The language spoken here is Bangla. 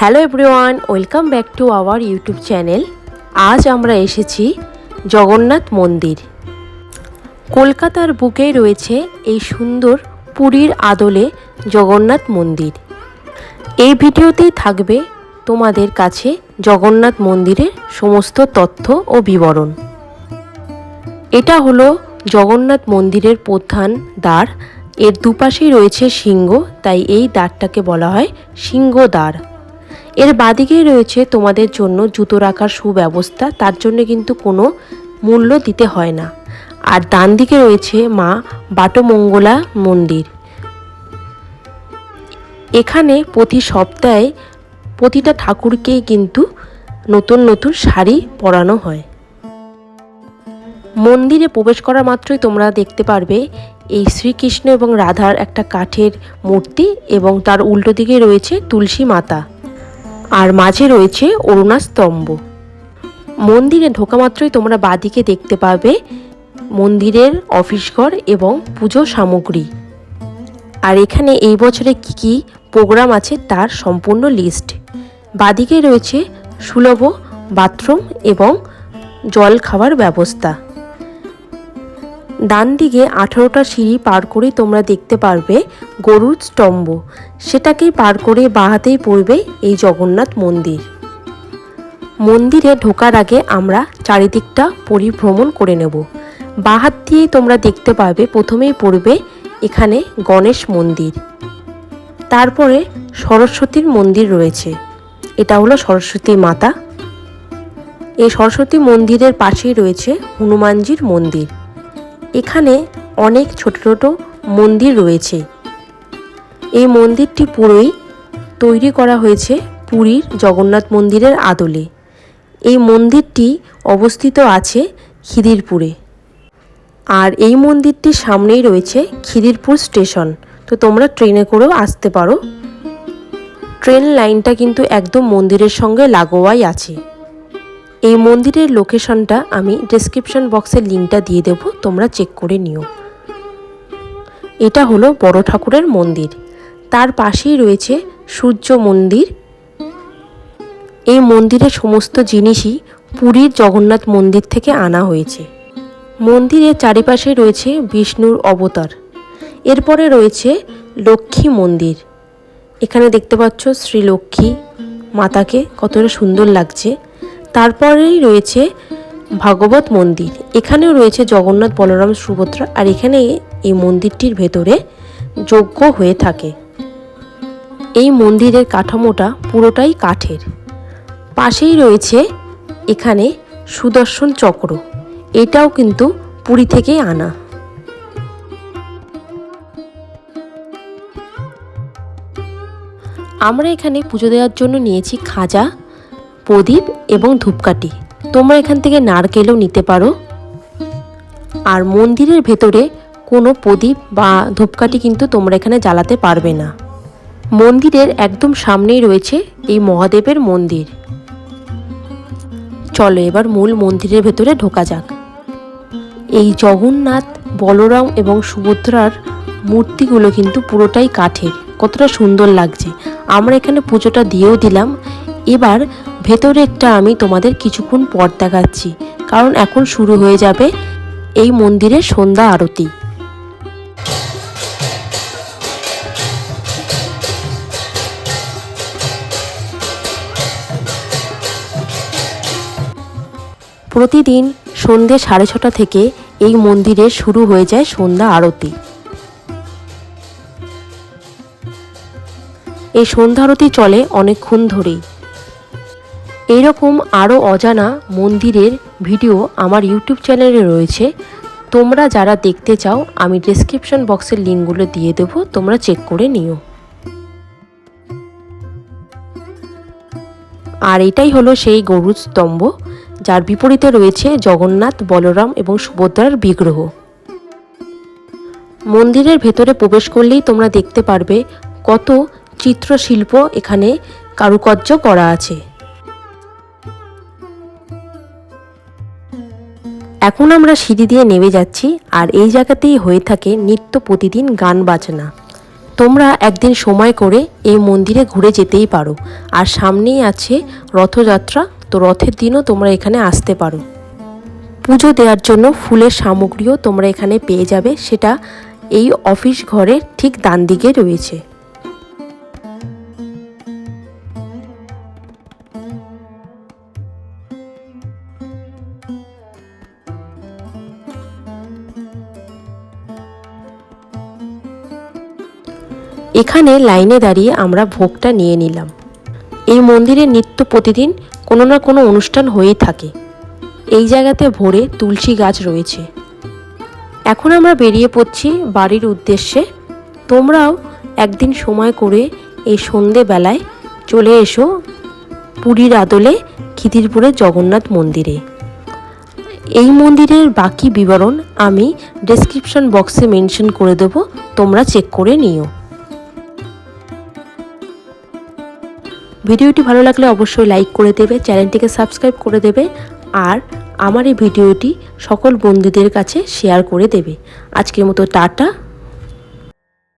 Hello everyone, welcome back to our YouTube channel. আজ আমরা এসেছি জগন্নাথ মন্দির। কলকাতার বুকে রয়েছে এই সুন্দর পুরীর আদলে জগন্নাথ মন্দির। এই ভিডিওতেই থাকবে তোমাদের কাছে জগন্নাথ মন্দিরের সমস্ত তথ্য ও বিবরণ। এটা হলো জগন্নাথ মন্দিরের প্রধান দ্বার। এর দুপাশেই রয়েছে সিংহ, তাই এই দ্বারটাকে বলা হয় সিংহ দ্বার। এর বাদিকেই রয়েছে তোমাদের জন্য জুতো রাখার সুব্যবস্থা, তার জন্য কিন্তু কোনো মূল্য দিতে হয় না। আর ডান দিকে রয়েছে মা বাটমঙ্গলা মন্দির। এখানে প্রতি সপ্তাহে প্রতিটা ঠাকুরকেই কিন্তু নতুন নতুন শাড়ি পরানো হয়। মন্দিরে প্রবেশ করা মাত্রই তোমরা দেখতে পারবে এই শ্রীকৃষ্ণ এবং রাধার একটা কাঠের মূর্তি এবং তার উল্টো দিকে রয়েছে তুলসী মাতা। আর মাঝে রয়েছে অরুণা স্তম্ভ মন্দিরে ঢোকা মাত্রই তোমরা বাদিকে দেখতে পাবে মন্দিরের অফিস ঘর এবং পুজো সামগ্রী। আর এখানে এই বছরে কি কি প্রোগ্রাম আছে তার সম্পূর্ণ লিস্ট। বাদিকে রয়েছে সুলভ বাথরুম এবং জল খাওয়ার ব্যবস্থা। ডান দিকে আঠারোটা সিঁড়ি পার করেই তোমরা দেখতে পারবে গরুর স্তম্ভ। সেটাকেই পার করে বাহাতেই পড়বে এই জগন্নাথ মন্দির। মন্দিরে ঢোকার আগে আমরা চারিদিকটা পরিভ্রমণ করে নেব। বাহাত দিয়ে তোমরা দেখতে পাবে প্রথমেই পড়বে এখানে গণেশ মন্দির। তারপরে সরস্বতীর মন্দির রয়েছে। এটা হলো সরস্বতী মাতা। এই সরস্বতী মন্দিরের পাশেই রয়েছে হনুমানজির মন্দির। এখানে অনেক ছোট ছোট মন্দির রয়েছে। এই মন্দিরটি পুরোই তৈরি করা হয়েছে পুরীর জগন্নাথ মন্দিরের আদলে। এই মন্দিরটি অবস্থিত আছে খিদিরপুরে। আর এই মন্দিরটির সামনেই রয়েছে খিদিরপুর স্টেশন। তো তোমরা ট্রেনে করেও আসতে পারো। ট্রেন লাইনটা কিন্তু একদম মন্দিরের সঙ্গে লাগোয়াই আছে। এই মন্দিরের লোকেশনটা আমি ডেসক্রিপশন বক্সের লিঙ্কটা দিয়ে দেব, তোমরা চেক করে নিও। এটা হলো বড় ঠাকুরের মন্দির। তার পাশেই রয়েছে সূর্য মন্দির। এই মন্দিরের সমস্ত জিনিসই পুরীর জগন্নাথ মন্দির থেকে আনা হয়েছে। মন্দিরের চারিপাশে রয়েছে বিষ্ণুর অবতার। এরপরে রয়েছে লক্ষ্মী মন্দির। এখানে দেখতে পাচ্ছ শ্রী লক্ষ্মী মাতাকে কতটা সুন্দর লাগছে। তারপরেই রয়েছে ভাগবত মন্দির। এখানেও রয়েছে জগন্নাথ বলরাম সুভদ্রা আর এখানে এই মন্দিরটির ভেতরে যজ্ঞ হয়ে থাকে। এই মন্দিরের কাঠামোটা পুরোটাই কাঠের। পাশেই রয়েছে এখানে সুদর্শন চক্র। এটাও কিন্তু পুরী থেকেই আনা। আমরা এখানে পুজো দেওয়ার জন্য নিয়েছি খাজা প্রদীপ এবং ধূপকাঠি। তোমরা এখান থেকে নারকেলও নিতে পারো। আর মন্দিরের ভেতরে কোনো প্রদীপ বা ধূপকাঠি কিন্তু তোমরা এখানে জ্বালাতে পারবে না। মন্দিরের একদম সামনেই রয়েছে এই মহাদেবের মন্দির। চলো এবার মূল মন্দিরের ভেতরে ঢোকা যাক। এই জগন্নাথ, বলরাম এবং সুভদ্রার মূর্তিগুলো কিন্তু পুরোটাই কাঠের। কতটা সুন্দর লাগছে। আমরা এখানে পুজোটা দিয়েও দিলাম। এবার ভেতরে একটা আমি তোমাদের কিছুক্ষণ পর দেখাচ্ছি, কারণ এখন শুরু হয়ে যাবে এই মন্দিরের সন্ধ্যা আরতি। প্রতিদিন সন্ধে সাড়ে ছটা থেকে এই মন্দিরে শুরু হয়ে যায় সন্ধ্যা আরতি। এই সন্ধ্যা আরতি চলে অনেকক্ষণ ধরেই। এইরকম আরও অজানা মন্দিরের ভিডিও আমার ইউটিউব চ্যানেলে রয়েছে। তোমরা যারা দেখতে চাও, আমি ডেসক্রিপশন বক্সের লিঙ্কগুলো দিয়ে দেবো, তোমরা চেক করে নিও। আর এটাই হলো সেই গরুর স্তম্ভ, যার বিপরীতে রয়েছে জগন্নাথ, বলরাম এবং সুভদ্রার বিগ্রহ। মন্দিরের ভেতরে প্রবেশ করলেই তোমরা দেখতে পারবে কত চিত্রশিল্প এখানে কারুকার্য করা আছে। এখন আমরা সিঁড়ি দিয়ে নেমে যাচ্ছি আর এই জায়গাতেই হয়ে থাকে নিত্য প্রতিদিন গান বাজনা। তোমরা একদিন সময় করে এই মন্দিরে ঘুরে যেতেই পারো। আর সামনেই আছে রথযাত্রা, তো রথের দিনও তোমরা এখানে আসতে পারো। পুজো দেওয়ার জন্য ফুলের সামগ্রীও তোমরা এখানে পেয়ে যাবে, সেটা এই অফিস ঘরের ঠিক ডান দিকে রয়েছে। এখানে লাইনে দাঁড়িয়ে আমরা ভোগটা নিয়ে নিলাম। এই মন্দিরে নিত্য প্রতিদিন কোনো না কোনো অনুষ্ঠান হয়েই থাকে। এই জায়গাতে ভোরে তুলসী গাছ রয়েছে। এখন আমরা বেরিয়ে পড়ছি বাড়ির উদ্দেশ্যে। তোমরাও একদিন সময় করে এই সন্ধেবেলায় চলে এসো পুরীর আদলে খিদিরপুরের জগন্নাথ মন্দিরে। এই মন্দিরের বাকি বিবরণ আমি ডেসক্রিপশন বক্সে মেনশন করে দেবো, তোমরা চেক করে নিও। ভিডিওটি ভালো লাগলে অবশ্যই লাইক করে দেবে, চ্যানেলটিকে সাবস্ক্রাইব করে দেবে, আর আমার এই ভিডিওটি সকল বন্ধুদের কাছে শেয়ার করে দেবে। আজকের মতো টাটা।